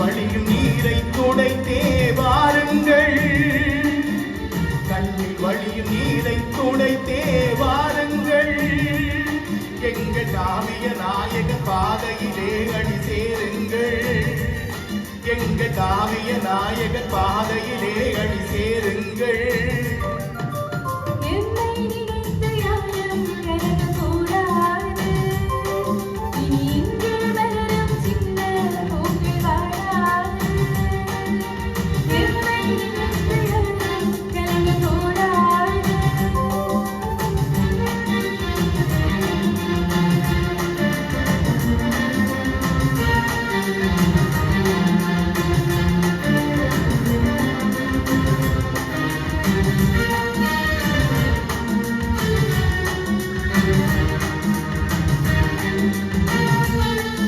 வழியில் நீரை துடைத்தே வாருங்கள். கல்வி வழியில் நீரை துடைத்தே வாருங்கள். எங்கள் தாமிய நாயக பாதையிலே அணி சேருங்கள். எங்கள் தாமிய நாயக பாதையிலே